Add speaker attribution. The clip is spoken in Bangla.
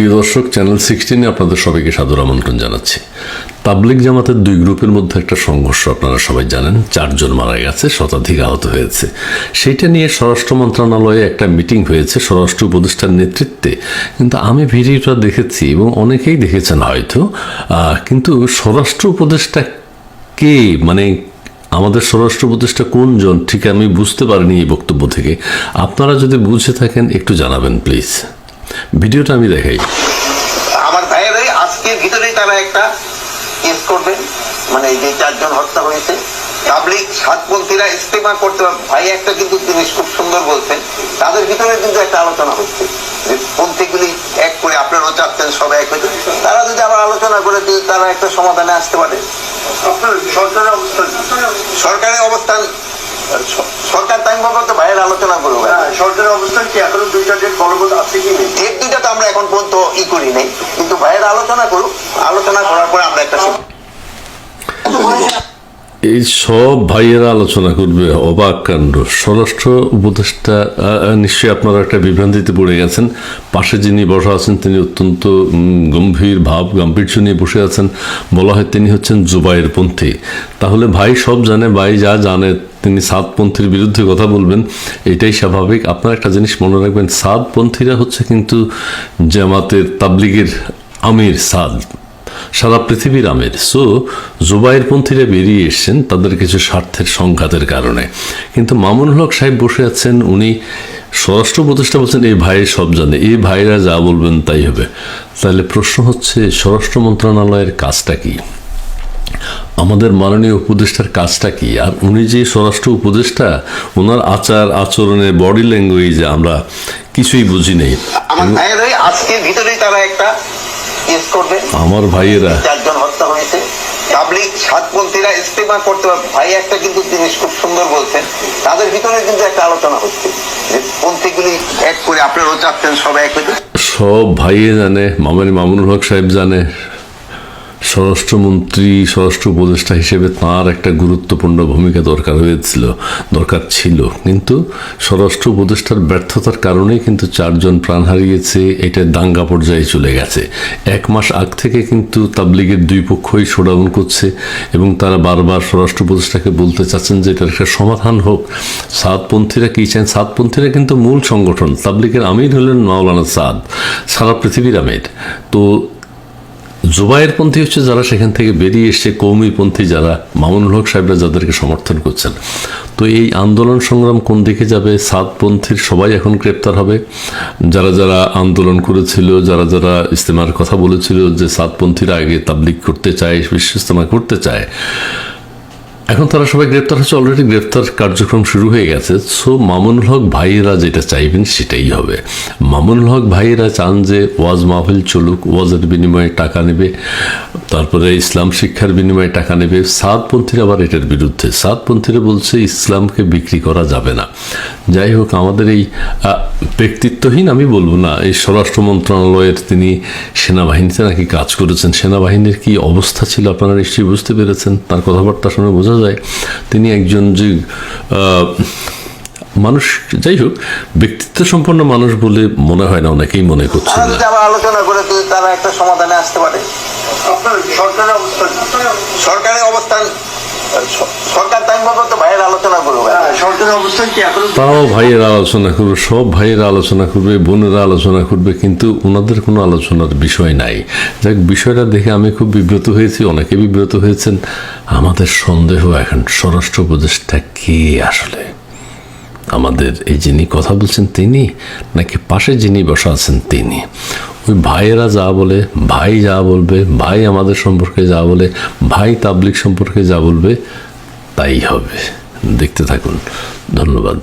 Speaker 1: প্রিয় দর্শক চ্যানেল সিক্সটিনে আপনাদের সবাইকে সাদর আমন্ত্রণ জানাচ্ছি। তাবলিক জামাতের দুই গ্রুপের মধ্যে একটা সংঘর্ষ আপনারা সবাই জানেন, চারজন মারা গেছে, শতাধিক আহত হয়েছে। সেইটা নিয়ে স্বরাষ্ট্র মন্ত্রণালয়ে একটা মিটিং হয়েছে, স্বরাষ্ট্র উপদেষ্টার নেতৃত্বে। কিন্তু আমি ভিডিওটা দেখেছি এবং অনেকেই দেখেছেন হয়তো কিন্তু স্বরাষ্ট্র উপদেষ্টা কে? মানে আমাদের স্বরাষ্ট্র উপদেষ্টা কোনজন? ঠিক আমি বুঝতে পারিনি এই বক্তব্য থেকে। আপনারা যদি বুঝে থাকেন, একটু জানাবেন প্লিজ ভিডিওটা আমি দেখাই।
Speaker 2: আমার ভাইয়েরাই আজকের ভিতরেই তারা একটা কেস করবেন মানে এই যে চারজন হত্যা হয়েছে। তাবলিক সাতপন্থীরা ইস্তেমা করতে পারবে। ভাই একটা কিন্তু জিনিস খুব সুন্দর বলছেন তাদের ভিতরে কিন্তু একটা আলোচনা হচ্ছে। যে পন্থীগুলি এক করে আপনারাও চাচ্ছেন সব এক হয়েছে তারা যদি আবার আলোচনা করে দিয়ে তারা একটা সমাধানে আসতে পারে।
Speaker 3: আপনার সরকারের অবস্থান
Speaker 2: সরকারের অবস্থান স- সরকার টাইম তো ভাইয়ের আলোচনা করব
Speaker 3: হ্যাঁ, সরকারের অবস্থান কি? এখনও দুইটা ডেট বলবৎ আছে কি নেই?
Speaker 2: ডেট দুইটা তো আমরা এখন পর্যন্ত ই করি নাই। কিন্তু ভাইয়ের আলোচনা করুক আলোচনা করার পরে আমরা একটা
Speaker 1: এই সব ভাইয়েরা আলোচনা করবে অবাক কাণ্ড। স্বরাষ্ট্র উপদেষ্টা নিশ্চয়ই আপনারা একটা বিভ্রান্তিতে পড়ে গেছেন। পাশে যিনি বসা আছেন তিনি অত্যন্ত গম্ভীর ভাব গাম্ভীর্য নিয়ে বসে আছেন। বলা হয় তিনি হচ্ছেন জুবাইয়ের পন্থী। তাহলে ভাই সব জানে ভাই যা জানে তিনি সাতপন্থীর বিরুদ্ধে কথা বলবেন, এটাই স্বাভাবিক। আপনারা একটা জিনিস মনে রাখবেন সাতপন্থীরা হচ্ছে কিন্তু জামাতের তাবলিগের আমির সাদ, সারা পৃথিবীর আমের। সো জুবাইর পন্থীরা বেরিয়ে এসছেন তাদের কিছু স্বার্থের সংঘাতের কারণে। কিন্তু মামুনুল হক সাহেব বসে আছেন, উনি স্বরাষ্ট্র উপদেষ্টা বলছেন এই ভাই সব জানে এই ভাইরা যা বলবেন তাই হবে। তাহলে প্রশ্ন হচ্ছে, স্বরাষ্ট্র মন্ত্রণালয়ের কাজটা কি? আমাদের মাননীয় উপদেষ্টার কাজটা কি? আর উনি যে স্বরাষ্ট্র উপদেষ্টা ওনার আচার আচরণে বডি ল্যাঙ্গুয়েজে আমরা কিছুই বুঝি নেই।
Speaker 2: আজকের ভিতরেই তারা একটা
Speaker 1: আমার ভাইয়েরা।
Speaker 2: চারজন হত্যা হয়েছে। তাবলিক সাতপন্থীরা ইস্তেমা করতে পারবে। ভাই একটা কিন্তু জিনিস খুব সুন্দর বলছেন। তাদের ভিতরে কিন্তু একটা আলোচনা হচ্ছে। যে পন্থীগুলি এক করে আপনারাও চাচ্ছেন সব এক
Speaker 1: সব ভাইয়ে জানে মামানি মামুনুল হক সাহেব জানে স্বরাষ্ট্রমন্ত্রী স্বরাষ্ট্র উপদেষ্টা হিসেবে তাঁর একটা গুরুত্বপূর্ণ ভূমিকা দরকার হয়েছিল, দরকার ছিল। কিন্তু স্বরাষ্ট্র উপদেষ্টার ব্যর্থতার কারণেই কিন্তু চারজন প্রাণ হারিয়েছে, এটা দাঙ্গা পর্যায়ে চলে গেছে। এক মাস আগ থেকে কিন্তু তাবলিগের দুই পক্ষই শোডাউন করছে এবং তারা বারবার স্বরাষ্ট্র উপদেষ্টাকে বলতে চাচ্ছেন যে এটার একটা সমাধান হোক। সাতপন্থীরা কি চান? সাতপন্থীরা কিন্তু মূল সংগঠন। তাবলিগের আমির হলেন মাওলানা সাদ, সারা পৃথিবীর আমির। তো জুবাইয়ের পন্থী হচ্ছে যারা সেখান থেকে বেরিয়ে এসছে কৌমিপন্থী যারা, মামুনুল হক সাহেবরা যাদেরকে সমর্থন করছেন। তো এই আন্দোলন সংগ্রাম কোন দিকে যাবে? সাতপন্থীর সবাই এখন গ্রেপ্তার হবে। যারা যারা আন্দোলন করেছিল, যারা যারা ইস্তেমার কথা বলেছিল যে সাতপন্থীরা আগে তাবলিক করতে চায় বিশ্ব ইস্তেমা করতে চায় এখন তারা সবাই গ্রেপ্তার হচ্ছে অলরেডি গ্রেপ্তার কার্যক্রম শুরু হয়ে গেছে। সো মামুনুল হক ভাইয়েরা যেটা চাইবেন সেটাই হবে। মামুনুল হক ভাইয়েরা চান যে ওয়াজ মাহফিল চলুক, ওয়াজের বিনিময়ে টাকা নেবে, তারপরে ইসলাম শিক্ষার বিনিময়ে টাকা নেবে। সাতপন্থীরা আবার এটার বিরুদ্ধে। সাতপন্থীরা বলছে, ইসলামকে বিক্রি করা যাবে না। যাই হোক, আমাদের এই ব্যক্তিত্বহীন, আমি বলব না, এই স্বরাষ্ট্র মন্ত্রণালয়ের তিনি সেনাবাহিনীতে নাকি কাজ করেছেন। সেনাবাহিনীর কি অবস্থা ছিল আপনারা নিশ্চয়ই বুঝতে পেরেছেন। তার কথাবার্তা শুনে বোঝা যায় তিনি একজন যে আহ, মানুষ যাই হোক ব্যক্তিত্ব সম্পন্ন মানুষ বলে মনে হয় না অনেকেই মনে করছে
Speaker 2: যদি আবার আলোচনা করে তারা একটা সমাধানে আসতে পারে।
Speaker 3: আপনার সরকারের অবস্থান
Speaker 2: সরকারের অবস্থান সরকার তাই মতো তো ভাইয়ের আলোচনা করবে
Speaker 3: হ্যাঁ, সরকারের অবস্থান কি এখনও
Speaker 1: তাও ভাইয়েরা আলোচনা করবে, সব ভাইয়েরা আলোচনা করবে, বোনেরা আলোচনা করবে, কিন্তু ওনাদের কোনো আলোচনার বিষয় নাই। যাক, বিষয়টা দেখে আমি খুব বিব্রত হয়েছি, অনেকে বিব্রত হয়েছেন। আমাদের সন্দেহ এখন স্বরাষ্ট্র উপদেষ্টা কে আসলে? আমাদের এই যিনি কথা বলছেন তিনি, নাকি পাশে যিনি বসা আছেন তিনি? ওই ভাইয়েরা যা বলে, ভাই যা বলবে, ভাই আমাদের সম্পর্কে যা বলে, ভাই তাবলিক সম্পর্কে যা বলবে, তাই হবে। দেখতে থাকুন। ধন্যবাদ।